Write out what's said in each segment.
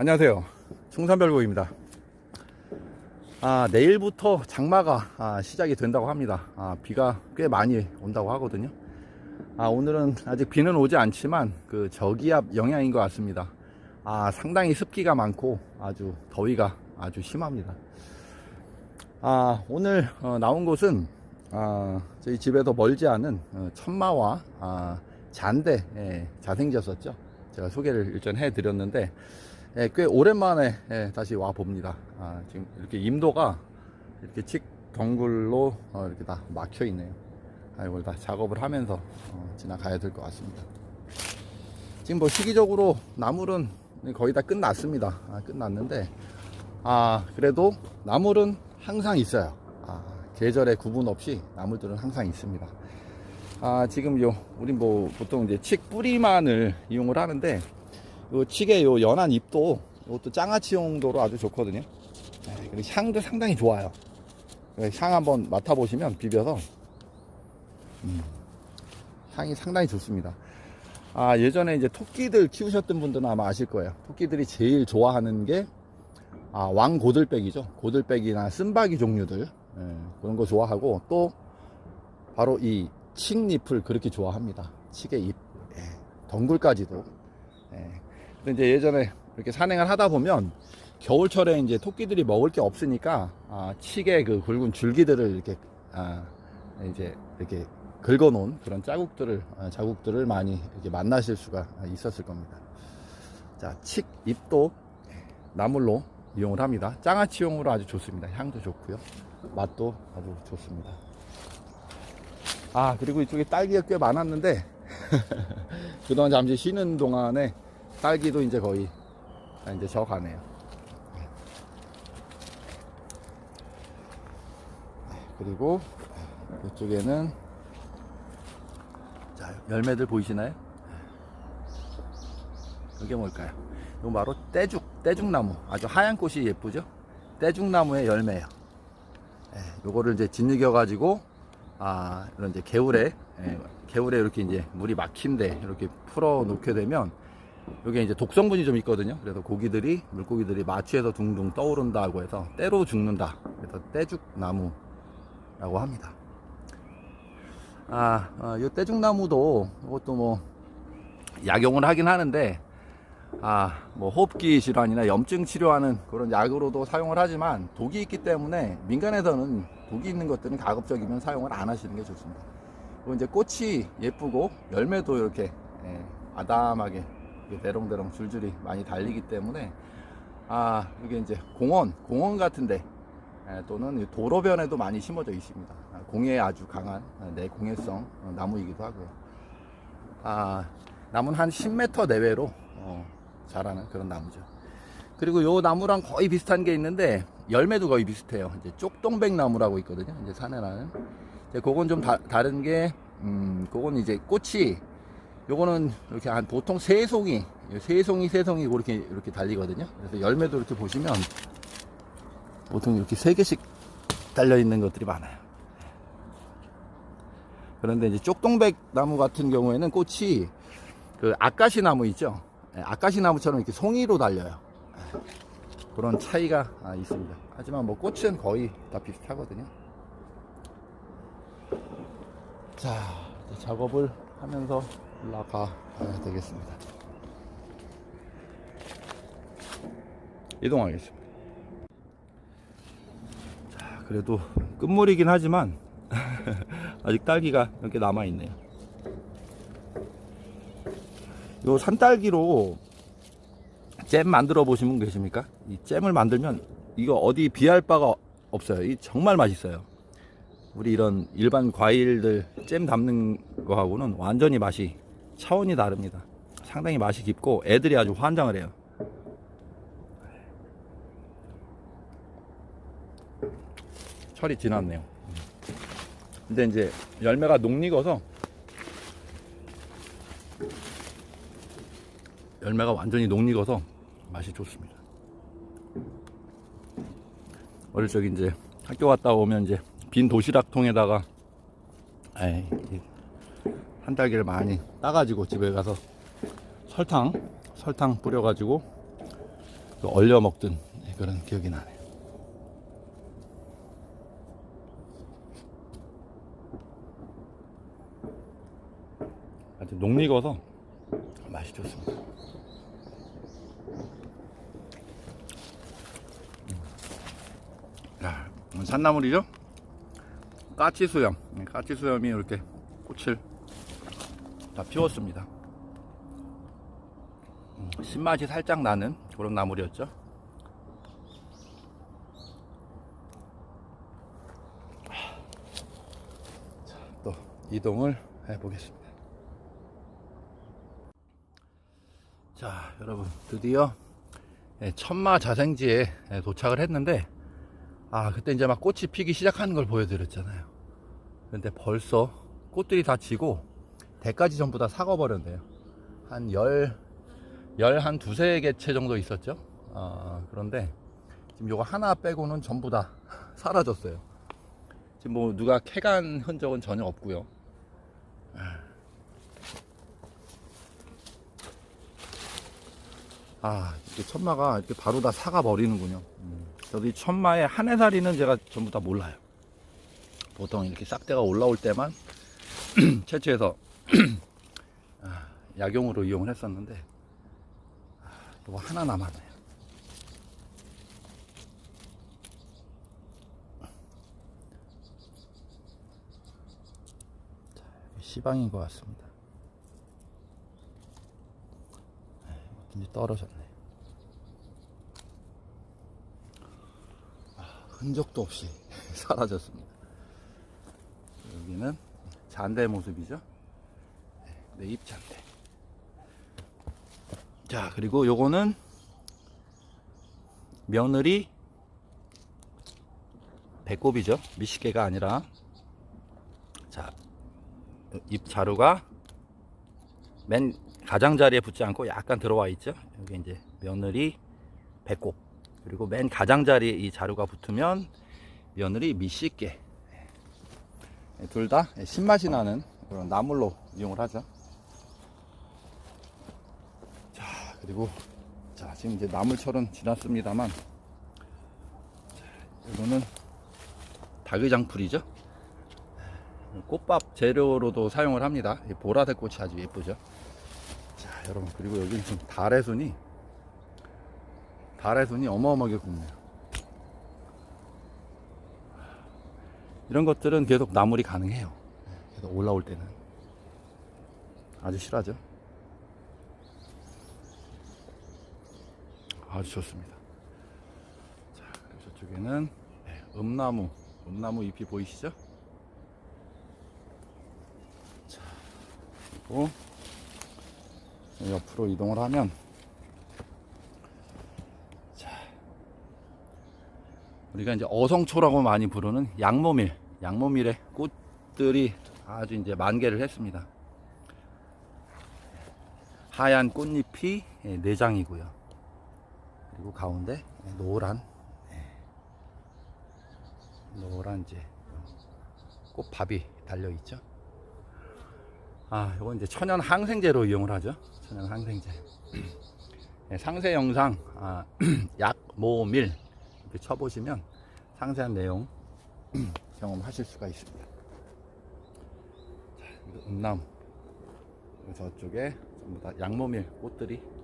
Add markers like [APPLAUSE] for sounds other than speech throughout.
안녕하세요. 충산별고입니다. 아, 내일부터 장마가 아, 시작이 된다고 합니다. 아, 비가 꽤 많이 온다고 하거든요. 아, 오늘은 아직 비는 오지 않지만 그 저기압 영향인 것 같습니다. 아, 상당히 습기가 많고 아주 더위가 아주 심합니다. 아, 오늘 어, 나온 곳은 아, 저희 집에서 멀지 않은 어, 천마와 아, 잔대 예, 자생지였었죠. 제가 소개를 일전 해드렸는데 예, 꽤 오랜만에 예, 다시 와 봅니다. 아, 지금 이렇게 임도가 이렇게 칙 덩굴로 어, 이렇게 다 막혀 있네요. 아, 이걸 다 작업을 하면서 어, 지나가야 될 것 같습니다. 지금 뭐 시기적으로 나물은 거의 다 끝났습니다. 아, 끝났는데 아 그래도 나물은 항상 있어요. 아, 계절에 구분 없이 나물들은 항상 있습니다. 아 지금 요 우리 뭐 보통 이제 칡 뿌리만을 이용을 하는데 요 칡의 요 연한 잎도 이것도 장아찌 용도로 아주 좋거든요. 네, 그리고 향도 상당히 좋아요. 네, 향 한번 맡아보시면 비벼서 음, 향이 상당히 좋습니다. 아 예전에 이제 토끼들 키우셨던 분들은 아마 아실 거예요. 토끼들이 제일 좋아하는 게 아, 왕고들빼기죠. 고들빼기나 쓴바기 종류들 예, 그런 거 좋아하고 또 바로 이 칡잎을 그렇게 좋아합니다. 칡의 잎, 예, 덩굴까지도. 예. 근데 이제 예전에 이렇게 산행을 하다 보면 겨울철에 이제 토끼들이 먹을 게 없으니까 아, 칡의 그 굵은 줄기들을 이렇게 아, 이제 이렇게 긁어놓은 그런 자국들을 아, 자국들을 많이 이렇게 만나실 수가 있었을 겁니다. 자, 칡 잎도 나물로 이용을 합니다. 장아찌용으로 아주 좋습니다. 향도 좋고요. 맛도 아주 좋습니다. 아, 그리고 이쪽에 딸기가 꽤 많았는데, [LAUGHS] 그동안 잠시 쉬는 동안에 딸기도 이제 거의 다 이제 저 가네요. 그리고 이쪽에는 자, 열매들 보이시나요? 이게 뭘까요? 이건 바로 떼죽, 떼죽나무. 아주 하얀 꽃이 예쁘죠? 떼죽나무의 열매예요. 예, 요거를 이제 짓이겨 가지고, 아, 이런 이제 개울에, 예, 개울에 이렇게 이제 물이 막힌데 이렇게 풀어 놓게 되면, 여기에 이제 독성분이 좀 있거든요. 그래서 고기들이, 물고기들이 마취해서 둥둥 떠오른다고 해서 때로 죽는다. 그래서 떼죽나무라고 합니다. 아, 어, 요 떼죽나무도 이것도 뭐, 약용을 하긴 하는데, 아, 뭐 호흡기 질환이나 염증 치료하는 그런 약으로도 사용을 하지만 독이 있기 때문에 민간에서는 독이 있는 것들은 가급적이면 사용을 안 하시는 게 좋습니다. 그리고 이제 꽃이 예쁘고 열매도 이렇게 예, 아담하게 대롱대롱 줄줄이 많이 달리기 때문에 아 이게 이제 공원 공원 같은데 예, 또는 도로변에도 많이 심어져 있습니다. 아, 공해에 아주 강한 아, 내공해성 어, 나무이기도 하고요. 아 나무는 한 10m 내외로 어, 자라는 그런 나무죠. 그리고 요 나무랑 거의 비슷한 게 있는데 열매도 거의 비슷해요. 이제 쪽동백 나무라고 있거든요. 이제 산에 나는. 이제 그건 좀 다, 다른 게, 음, 그건 이제 꽃이, 요거는 이렇게 한 보통 세 송이, 세 송이, 세 송이 이렇게, 이렇게 달리거든요. 그래서 열매도 이렇게 보시면 보통 이렇게 세 개씩 달려 있는 것들이 많아요. 그런데 이제 쪽동백 나무 같은 경우에는 꽃이 그 아까시 나무 있죠? 예, 아까시 나무처럼 이렇게 송이로 달려요. 예, 그런 차이가 아, 있습니다. 하지만 뭐 꽃은 거의 다 비슷하거든요. 자, 작업을 하면서 올라가 봐야 되겠습니다. 이동하겠습니다. 자, 그래도 끝물이긴 하지만 [LAUGHS] 아직 딸기가 이렇게 남아 있네요. 요 산딸기로 잼 만들어 보신 분 계십니까? 이 잼을 만들면 이거 어디 비할 바가 없어요. 이 정말 맛있어요. 우리 이런 일반 과일들 잼 담는 거하고는 완전히 맛이 차원이 다릅니다. 상당히 맛이 깊고 애들이 아주 환장을 해요. 철이 지났네요. 근데 이제 열매가 녹익어서 열매가 완전히 녹익어서 맛이 좋습니다. 어릴 적에 이제 학교 갔다 오면 이제 빈 도시락 통에다가 에이, 이한 달기를 많이 따가지고 집에 가서 설탕 설탕 뿌려가지고 그 얼려 먹던 그런 기억이 나네요. 아주 녹익어서 맛이 좋습니다. 음. 야, 산나물이죠? 까치 수염, 네, 까치 수염이 이렇게 꽃을 다 피웠습니다. 음, 신맛이 살짝 나는 그런 나물이었죠. 자, 또 이동을 해보겠습니다. 자, 여러분 드디어 예, 천마 자생지에 예, 도착을 했는데 아 그때 이제 막 꽃이 피기 시작하는 걸 보여드렸잖아요. 근데 벌써 꽃들이 다 지고 대까지 전부 다 사가버렸네요. 한 열, 열 한 두세 개체 정도 있었죠. 아, 그런데 지금 요거 하나 빼고는 전부 다 [LAUGHS] 사라졌어요. 지금 뭐 누가 캐간 흔적은 전혀 없고요. 아, 이게 천마가 이렇게 바로 다 사가 버리는군요. 음. 저도 이 천마의 한 해살이는 제가 전부 다 몰라요. 보통 이렇게 싹대가 올라올 때만 [CLEARS THROAT] 채취해서 아, [CLEARS THROAT] 약용으로 이용을 했었는데 아, 이거 하나 남았네요. 자, 시방인 것 같습니다. 네, 이제 떨어졌네. 아, 흔적도 없이 [LAUGHS] 사라졌습니다. 여기는 잔대 모습이죠. 입잔대. 자, 그리고 요거는 며느리 배꼽이죠. 미식개가 아니라 자, 입 자루가 맨 가장자리에 붙지 않고 약간 들어와 있죠. 여기 이제 며느리 배꼽. 그리고 맨 가장자리에 이 자루가 붙으면 며느리 미식개. 둘 다 신맛이 나는 그런 나물로 이용을 하죠. 자, 그리고 자, 지금 이제 나물철은 지났습니다만 자, 이거는 닭의장풀이죠. 꽃밥 재료로도 사용을 합니다. 이 보라색 꽃이 아주 예쁘죠. 자, 여러분 그리고 여기 지금 달의 순이 달의 순이 어마어마하게 굵네요. 이런 것들은 계속 나물이 가능해요. 계속 올라올 때는. 아주 실하죠. 아주 좋습니다. 자, 저쪽에는 네, 음나무, 음나무 잎이 보이시죠? 자, 그리고 옆으로 이동을 하면 우리가 이제 어성초라고 많이 부르는 양모밀, 양모밀의 꽃들이 아주 이제 만개를 했습니다. 하얀 꽃잎이 예, 내장이고요. 그리고 가운데 노란, 예, 노란 이제 꽃밥이 달려 있죠. 아, 이건 이제 천연 항생제로 이용을 하죠. 천연 항생제. 예, 상세 영상 아, [CLEARS THROAT] 약 모밀 이렇게 쳐보시면 상세한 내용 [CLEARS THROAT] 경험하실 수가 있습니다. 자, 음나무. 저쪽에 전부 다 양모밀 꽃들이.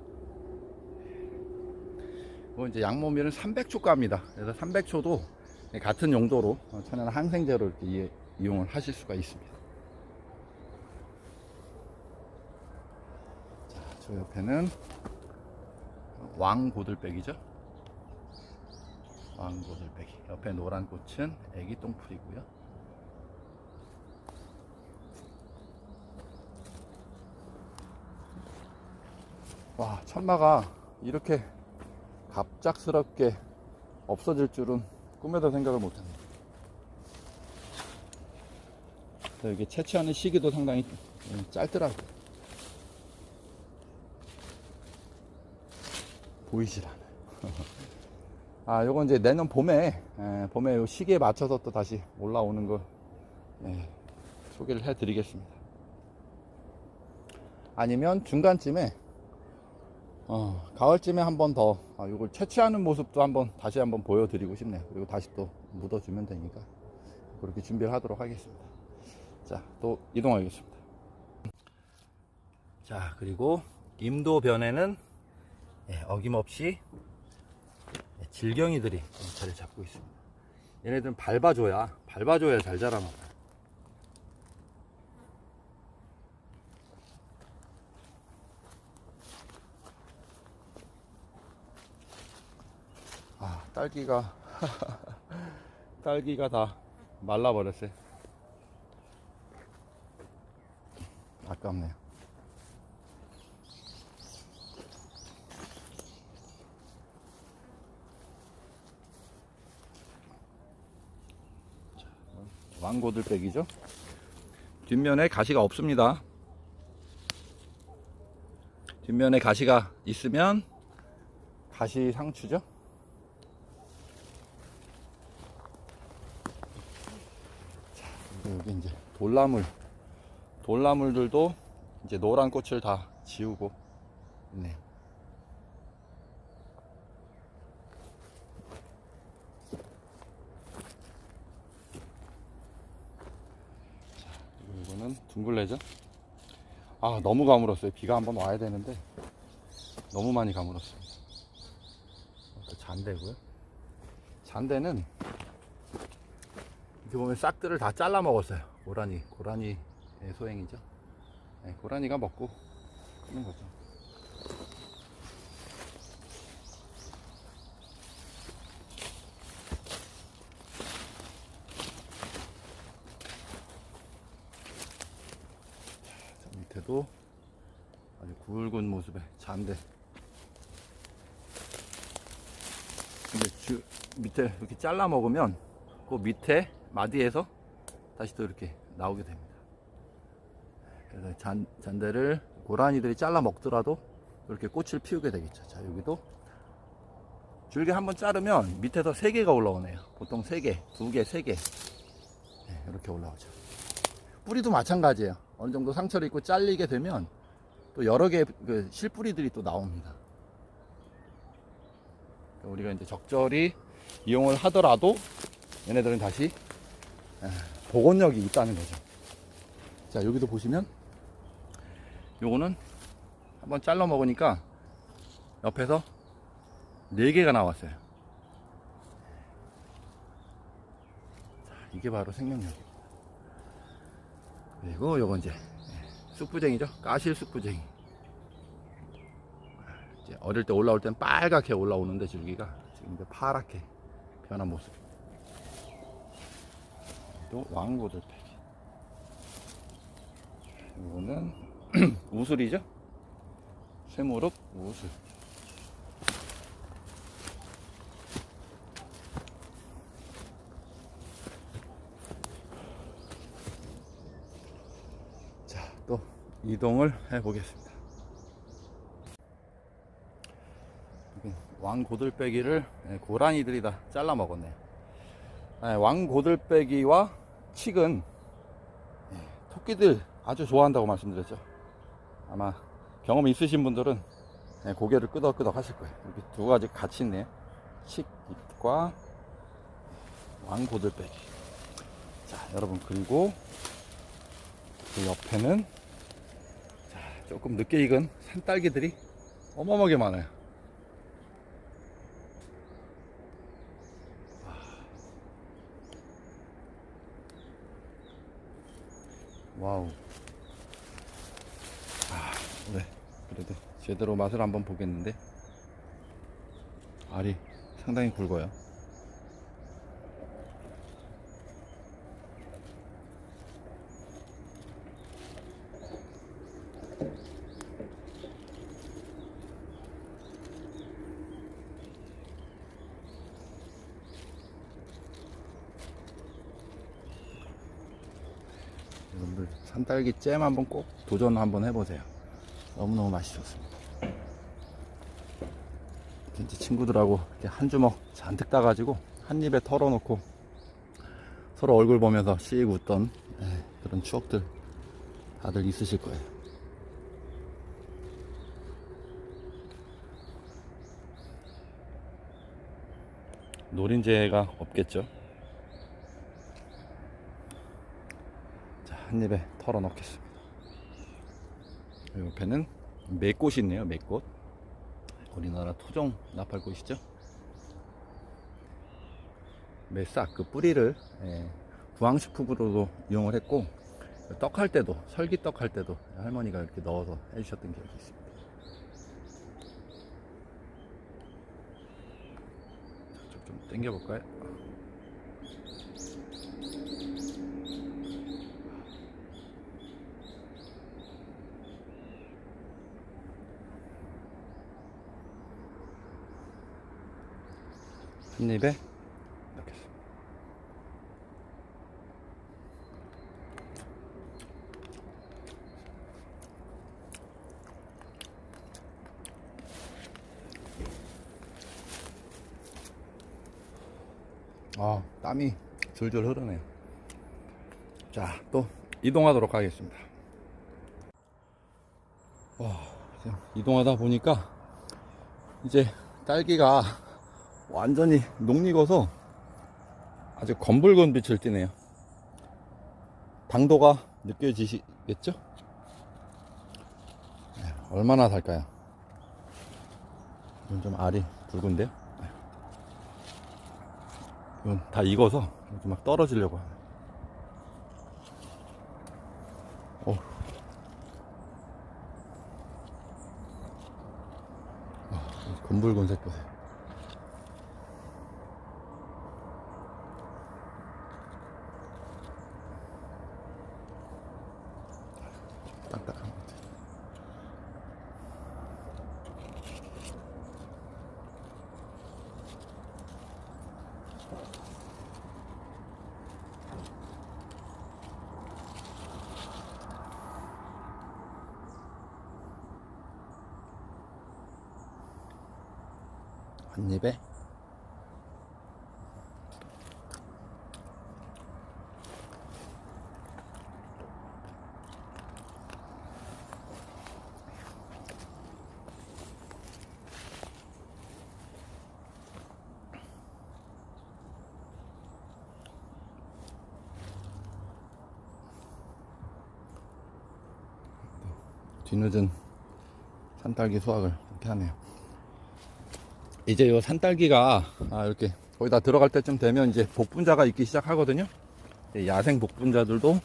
이제 양모밀은 300초가입니다. 그래서 300초도 같은 용도로 천연 항생제로 이렇게 이용을 하실 수가 있습니다. 자, 저 옆에는 왕고들빼기죠. 왕고들빼기. 옆에 노란 꽃은 애기 똥풀이고요. 와, 천마가 이렇게 갑작스럽게 없어질 줄은 꿈에도 생각을 못했네요. 이게 채취하는 시기도 상당히 짧더라고요. 보이질 않아요. [LAUGHS] 아, 요건 이제 내년 봄에, 에, 봄에 요 시기에 맞춰서 또 다시 올라오는 거, 예, 소개를 해 드리겠습니다. 아니면 중간쯤에, 어, 가을쯤에 한 번 더, 아, 이걸 채취하는 모습도 한번 다시 한번 보여드리고 싶네요. 그리고 다시 또 묻어주면 되니까. 그렇게 준비를 하도록 하겠습니다. 자, 또 이동하겠습니다. 자, 그리고 임도변에는 예, 어김없이 예, 질경이들이 자리 잡고 있습니다. 얘네들은 밟아줘야, 밟아줘야 잘 자라나. 딸기가, [LAUGHS] 딸기가 다 말라버렸어요. 아깝네요. 자, 왕고들빼기죠. 뒷면에 가시가 없습니다. 뒷면에 가시가 있으면 가시 상추죠. 그리고 여기 이제 돌나물 돌나물들도 이제 노란 꽃을 다 지우고 있네요. 자, 이거는 둥글레죠. 아 너무 가물었어요. 비가 한번 와야 되는데 너무 많이 가물었습니다. 또 잔대고요. 잔대는 이렇게 보면 싹들을 다 잘라 먹었어요. 고라니, 고라니 소행이죠. 네, 고라니가 먹고 크는 거죠. 자, 저 밑에도 아주 굵은 모습의 주, 밑에 이렇게 잘라 먹으면 그 밑에 마디에서 다시 또 이렇게 나오게 됩니다. 그래서 잔, 잔대를 고라니들이 잘라 먹더라도 이렇게 꽃을 피우게 되겠죠. 자, 여기도 줄기 한번 자르면 밑에서 세 개가 올라오네요. 보통 세 개, 두 개, 세 개. 네, 이렇게 올라오죠. 뿌리도 마찬가지예요. 어느 정도 상처를 입고 잘리게 되면 또 여러 개의 그 실뿌리들이 또 나옵니다. 우리가 이제 적절히 이용을 하더라도 얘네들은 다시 에, 복원력이 있다는 거죠. 자, 여기도 보시면 요거는 한번 잘라 먹으니까 옆에서 네 개가 나왔어요. 자, 이게 바로 생명력입니다. 그리고 요건 이제 쑥부쟁이죠. 까실 쑥부쟁이. 어릴 때 올라올 땐 빨갛게 올라오는데 줄기가 지금 이제 파랗게 변한 모습. 또 왕고들빼기. 이거는 [CLEARS THROAT] 우슬이죠. 쇠무릎 우슬. 자, 또 이동을 해 보겠습니다. 왕고들빼기를 예, 고라니들이 다 잘라 먹었네요. 예, 왕고들빼기와 칡은 예, 토끼들 아주 좋아한다고 말씀드렸죠. 아마 경험 있으신 분들은 예, 고개를 끄덕끄덕 하실 거예요. 이렇게 두 가지 같이 있네요. 칡잎과 왕고들빼기. 자, 여러분 그리고 그 옆에는 자, 조금 늦게 익은 산딸기들이 어마어마하게 많아요. 와우. 아, 네. 그래도 제대로 맛을 한번 보겠는데. 알이 상당히 굵어요. 딸기 잼 한번 꼭 도전 한번 해보세요. 너무너무 맛이 좋습니다. 이제 친구들하고 이렇게 한 주먹 잔뜩 따가지고 한 입에 털어놓고 서로 얼굴 보면서 씩 웃던 예, 그런 추억들 다들 있으실 거예요. 노린재가 없겠죠. 한 입에 털어 넣겠습니다. 옆에는 매꽃이 있네요, 매꽃. 우리나라 토종 나팔꽃이죠. 매싹, 그 뿌리를 예, 구황식품으로도 이용을 했고, 떡할 때도, 설기떡 할 때도 할머니가 이렇게 넣어서 해주셨던 기억이 있습니다. 좀 당겨볼까요? 한 입에 넣겠습니다. 아, 땀이 줄줄 흐르네요. 자, 또 이동하도록 하겠습니다. 와, 이동하다 보니까 이제 딸기가 완전히 녹익어서 아주 검붉은 빛을 띠네요. 당도가 느껴지시겠죠? 네, 얼마나 달까요? 이건 좀 알이 붉은데요? 네. 이건 다 익어서 막 떨어지려고 하네. 어우. 아, 이 검붉은 색 보세요. 뒤늦은 산딸기 수확을 이렇게 하네요. 이제 요 산딸기가 아, 이렇게 거의 다 들어갈 때쯤 되면 이제 복분자가 있기 시작하거든요. 예, 야생 복분자들도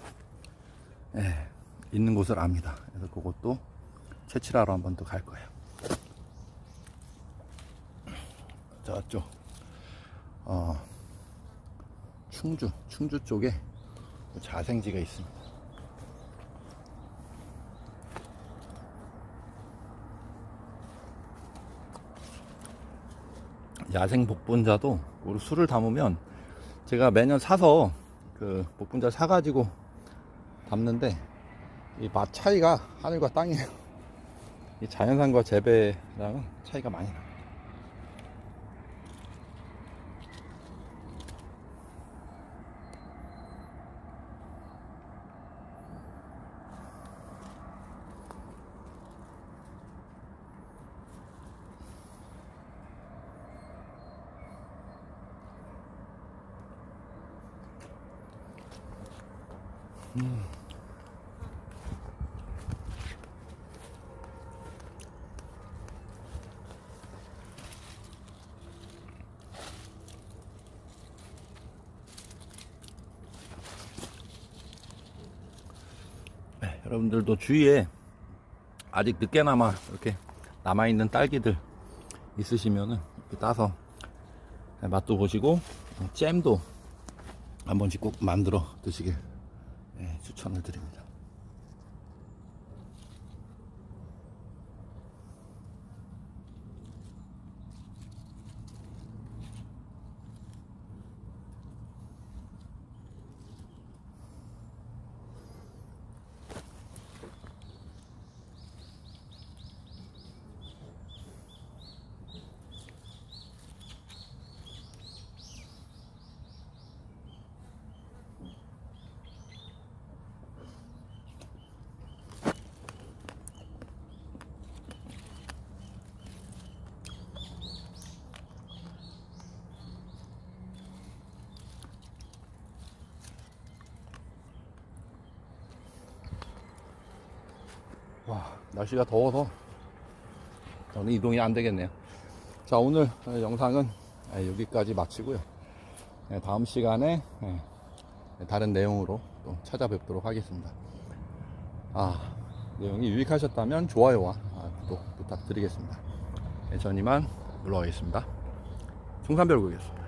예, 있는 곳을 압니다. 그래서 그것도 채취하러 한번 또 갈 거예요. 저쪽 어, 충주 충주 쪽에 자생지가 있습니다. 야생 복분자도 우리 술을 담으면 제가 매년 사서 그 복분자 사가지고 담는데 이 맛 차이가 하늘과 땅이에요. 이 자연산과 재배랑은 차이가 많이 나요. 네, 여러분들도 주위에 아직 늦게나마 이렇게 남아있는 딸기들 있으시면은 따서 맛도 보시고 잼도 한 번씩 꼭 만들어 드시길 예, 추천을 드립니다. 와, 날씨가 더워서 저는 이동이 안 되겠네요. 자, 오늘 어, 영상은 예, 여기까지 마치고요. 예, 다음 시간에 예, 다른 내용으로 또 찾아뵙도록 하겠습니다. 아, 내용이 유익하셨다면 좋아요와 아, 구독 부탁드리겠습니다. 예, 전 이만 물러가겠습니다. 중산별국이었습니다.